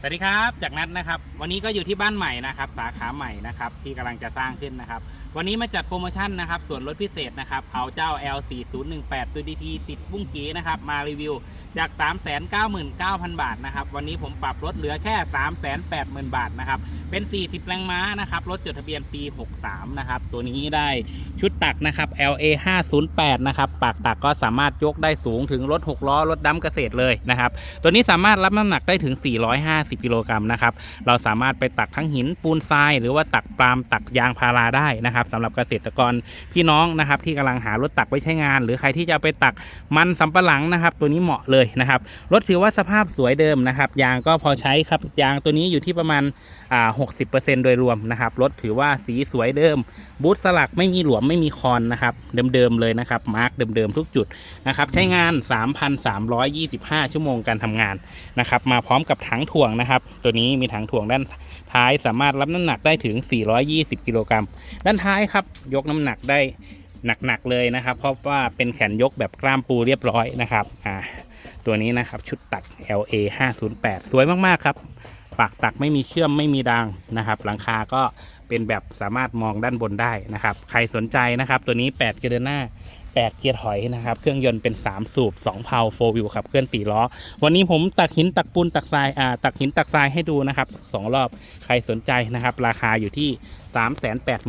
สวัสดีครับจากนัดนะครับวันนี้ก็อยู่ที่บ้านใหม่นะครับสาขาใหม่นะครับที่กำลังจะสร้างขึ้นนะครับวันนี้มาจัดโปรโมชั่นนะครับส่วนลดพิเศษนะครับเอาเจ้า L4018 ตัวดีทีติดบุ้งกีนะครับมารีวิวจาก 399,000 บาทนะครับวันนี้ผมปรับลดเหลือแค่ 380,000 บาทนะครับเป็น 40 แรงม้านะครับรถจดทะเบียนปี 63 นะครับตัวนี้ได้ชุดตักนะครับ LA 508นะครับปากตักก็สามารถยกได้สูงถึงรถ 6 ล้อรถดำเกษตรเลยนะครับตัวนี้สามารถรับน้ำหนักได้ถึง 450กิโลกรัมนะครับ เราสามารถไปตักทั้งหินปูนทราย หรือว่าตักปาล์มตักยางพาราได้นะครับสำหรับเกษตรกรพี่น้องนะครับที่กำลังหารถตักไว้ใช้งาน หรือใครที่จะเอาไปตักมันสำปะหลังนะครับ ตัวนี้เหมาะเลยนะครับรถถือว่าสภาพสวยเดิมนะครับยางก็พอใช้ครับยางตัวนี้อยู่ที่ประมาณอ่า60%โดยรวมนะครับรถถือว่าสีสวยเดิม บูทสลักไม่มีหลวมไม่มีคอนนะครับเดิมๆเลยนะครับมาร์กเดิมๆทุกจุดนะครับใช้งาน 3,325 ชั่วโมงการทำงานนะครับมาพร้อมกับถังถ่วงนะครับ ตัวนี้มีถังถ่วงด้านท้ายสามารถรับน้ำหนักได้ถึง 420 กิโลกรัมด้านท้ายครับ ยกน้ำหนักได้หนักๆเลยนะครับ เพราะว่าเป็นแขนยกแบบกล้ามปูเรียบร้อยนะครับอ่าตัวนี้นะครับชุดตัก LA 508 สวยมากๆครับ ปากตักไม่มีเชื่อมไม่มีดังนะครับ หลังคาก็เป็นแบบสามารถมองด้านบนได้นะครับ ใครสนใจนะครับ ตัวนี้ 8 เกียร์เดนหน้า 8 เกียร์ถอยนะครับ เครื่องยนต์เป็น 3 สูบ2เพาโฟวิวขับเคลื่อนสี่ล้อ วันนี้ผมตักหินตักปูนตักทรายอ่าตักหินตักทรายให้ดูนะครับสองรอบใครสนใจนะครับ ราคาอยู่ที่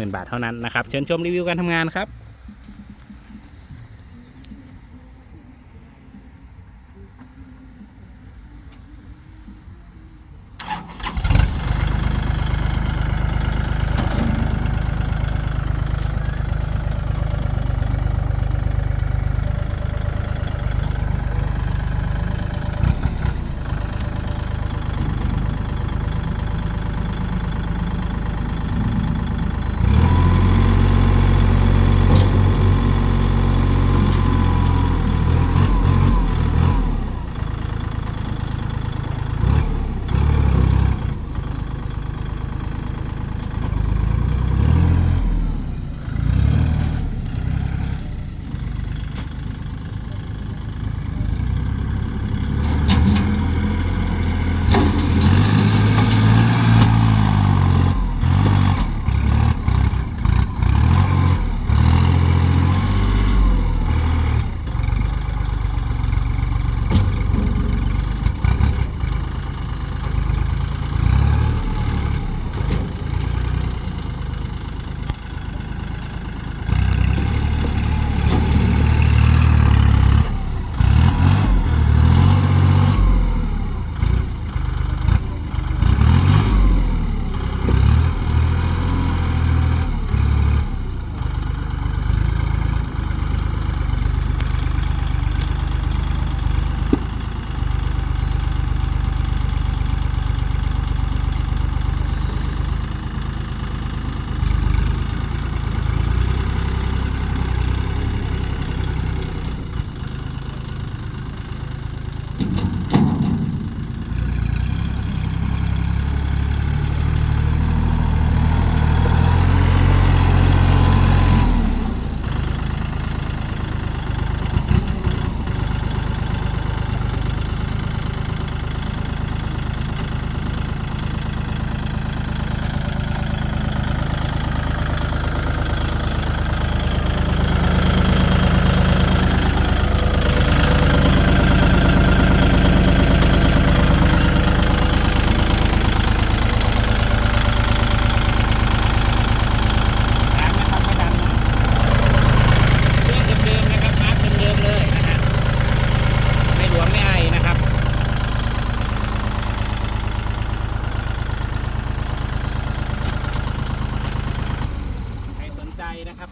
380,000 บาทเท่านั้นนะครับ เชิญชมรีวิวการทำงานครับ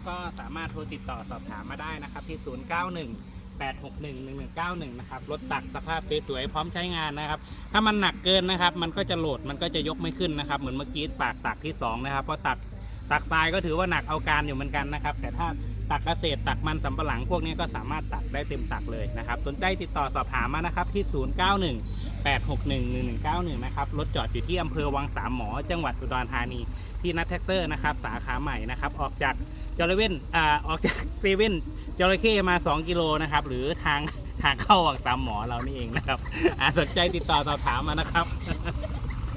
ก็สามารถโทรติดต่อสอบถามมาได้นะครับ ที่ 091 861 1191 นะครับ รถตักสภาพสวยๆพร้อมใช้งานนะครับ ถ้ามันหนักเกินนะครับ มันก็จะโหลดมันก็จะยกไม่ขึ้นนะครับ เหมือนเมื่อกี้ปากตักที่ 2 นะครับ เพราะตักตักทรายก็ถือว่าหนักเอาการอยู่เหมือนกันนะครับ แต่ถ้าตักเกษตรตักมันสำปะหลังพวกนี้ก็สามารถตักได้เต็มตักเลยนะครับ สนใจติดต่อสอบถามมานะครับที่ 091 861 1191 นะครับ รถจอดอยู่ที่อำเภอวังสามหมอ จังหวัดอุดรธานี ที่นัทแท็กเตอร์นะครับ สาขาใหม่นะครับ ออกจากจระเว่นอ่าออกจากเซเว่นจระเข้มา 2 กิโลนะครับ หรือทางทางเข้าวังสามหมอเรานี่เองนะครับ อ่าสนใจติดต่อสอบถามมานะครับ